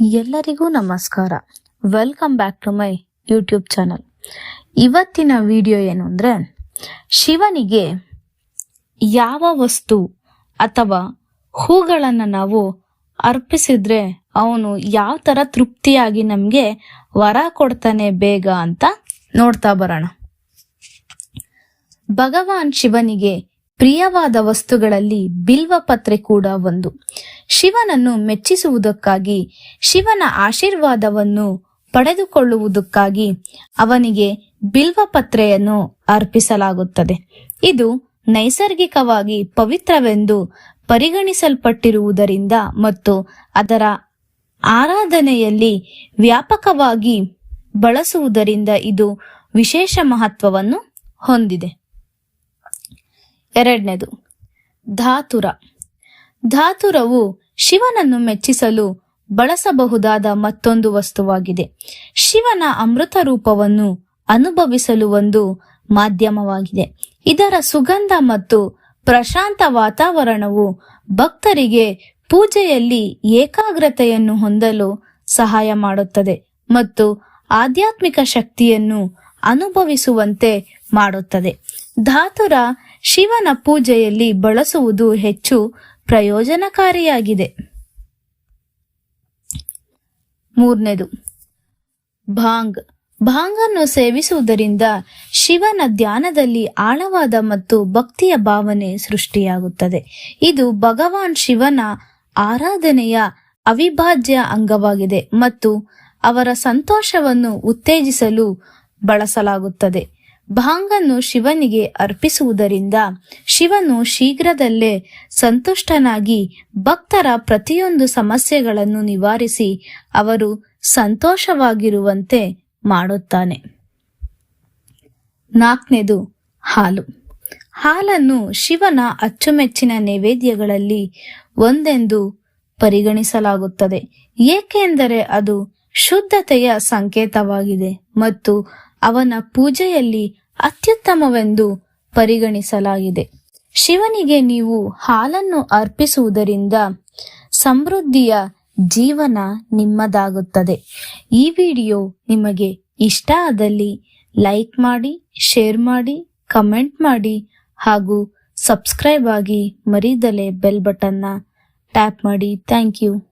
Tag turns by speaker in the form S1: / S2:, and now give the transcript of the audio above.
S1: ಎಲ್ಲರಿಗೂ ನಮಸ್ಕಾರ. Welcome back to my YouTube channel ಇವತ್ತಿನ ವಿಡಿಯೋ ಏನು ಅಂದರೆ, ಶಿವನಿಗೆ ಯಾವ ವಸ್ತು ಅಥವಾ ಹೂಗಳನ್ನು ನಾವು ಅರ್ಪಿಸಿದ್ರೆ ಅವನು ಯಾವ ಥರ ತೃಪ್ತಿಯಾಗಿ ನಮಗೆ ವರ ಕೊಡ್ತಾನೆ ಬೇಗ ಅಂತ ನೋಡ್ತಾ ಬರೋಣ. ಭಗವಾನ್ ಶಿವನಿಗೆ ಪ್ರಿಯವಾದ ವಸ್ತುಗಳಲ್ಲಿ ಬಿಲ್ವಪತ್ರೆ ಕೂಡ ಒಂದು. ಶಿವನನ್ನು ಮೆಚ್ಚಿಸುವುದಕ್ಕಾಗಿ, ಶಿವನ ಆಶೀರ್ವಾದವನ್ನು ಪಡೆದುಕೊಳ್ಳುವುದಕ್ಕಾಗಿ ಅವನಿಗೆ ಬಿಲ್ವಪತ್ರೆಯನ್ನು ಅರ್ಪಿಸಲಾಗುತ್ತದೆ. ಇದು ನೈಸರ್ಗಿಕವಾಗಿ ಪವಿತ್ರವೆಂದು ಪರಿಗಣಿಸಲ್ಪಟ್ಟಿರುವುದರಿಂದ ಮತ್ತು ಅದರ ಆರಾಧನೆಯಲ್ಲಿ ವ್ಯಾಪಕವಾಗಿ ಬಳಸುವುದರಿಂದ ಇದು ವಿಶೇಷ ಮಹತ್ವವನ್ನು ಹೊಂದಿದೆ. ಎರಡನೇದು, ಧಾತುರ. ಧಾತುರವು ಶಿವನನ್ನು ಮೆಚ್ಚಿಸಲು ಬಳಸಬಹುದಾದ ಮತ್ತೊಂದು ವಸ್ತುವಾಗಿದೆ. ಶಿವನ ಅಮೃತ ರೂಪವನ್ನು ಅನುಭವಿಸಲು ಒಂದು ಮಾಧ್ಯಮವಾಗಿದೆ. ಇದರ ಸುಗಂಧ ಮತ್ತು ಪ್ರಶಾಂತ ವಾತಾವರಣವು ಭಕ್ತರಿಗೆ ಪೂಜೆಯಲ್ಲಿ ಏಕಾಗ್ರತೆಯನ್ನು ಹೊಂದಲು ಸಹಾಯ ಮಾಡುತ್ತದೆ ಮತ್ತು ಆಧ್ಯಾತ್ಮಿಕ ಶಕ್ತಿಯನ್ನು ಅನುಭವಿಸುವಂತೆ ಮಾಡುತ್ತದೆ. ಧಾತುರ ಶಿವನ ಪೂಜೆಯಲ್ಲಿ ಬಳಸುವುದು ಹೆಚ್ಚು ಪ್ರಯೋಜನಕಾರಿಯಾಗಿದೆ. ಮೂರನೇದು, ಭಾಂಗ್. ಭಾಂಗನ್ನು ಸೇವಿಸುವುದರಿಂದ ಶಿವನ ಧ್ಯಾನದಲ್ಲಿ ಆಳವಾದ ಮತ್ತು ಭಕ್ತಿಯ ಭಾವನೆ ಸೃಷ್ಟಿಯಾಗುತ್ತದೆ. ಇದು ಭಗವಾನ್ ಶಿವನ ಆರಾಧನೆಯ ಅವಿಭಾಜ್ಯ ಅಂಗವಾಗಿದೆ ಮತ್ತು ಅವರ ಸಂತೋಷವನ್ನು ಉತ್ತೇಜಿಸಲು ಬಳಸಲಾಗುತ್ತದೆ. ಭಾಂಗನ್ನು ಶಿವನಿಗೆ ಅರ್ಪಿಸುವುದರಿಂದ ಶಿವನು ಶೀಘ್ರದಲ್ಲೇ ಸಂತುಷ್ಟನಾಗಿ ಭಕ್ತರ ಪ್ರತಿಯೊಂದು ಸಮಸ್ಯೆಗಳನ್ನು ನಿವಾರಿಸಿ ಅವರು ಸಂತೋಷವಾಗಿರುವಂತೆ ಮಾಡುತ್ತಾನೆ. ನಾಲ್ಕನೇದು ಹಾಲು. ಹಾಲನ್ನು ಶಿವನ ಅಚ್ಚುಮೆಚ್ಚಿನ ನೈವೇದ್ಯಗಳಲ್ಲಿ ಒಂದೆಂದು ಪರಿಗಣಿಸಲಾಗುತ್ತದೆ. ಏಕೆಂದರೆ ಅದು ಶುದ್ಧತೆಯ ಸಂಕೇತವಾಗಿದೆ ಮತ್ತು ಅವನ ಪೂಜೆಯಲ್ಲಿ ಅತ್ಯುತ್ತಮವೆಂದು ಪರಿಗಣಿಸಲಾಗಿದೆ. ಶಿವನಿಗೆ ನೀವು ಹಾಲನ್ನು ಅರ್ಪಿಸುವುದರಿಂದ ಸಮೃದ್ಧಿಯ ಜೀವನ ನಿಮ್ಮದಾಗುತ್ತದೆ. ಈ ವಿಡಿಯೋ ನಿಮಗೆ ಇಷ್ಟ ಆದಲ್ಲಿ ಲೈಕ್ ಮಾಡಿ, ಶೇರ್ ಮಾಡಿ, ಕಮೆಂಟ್ ಮಾಡಿ ಹಾಗೂ ಸಬ್ಸ್ಕ್ರೈಬ್ ಆಗಿ ಮರಿದಲೆ ಬೆಲ್ ಬಟನ್ನ ಟ್ಯಾಪ್ ಮಾಡಿ. Thank you.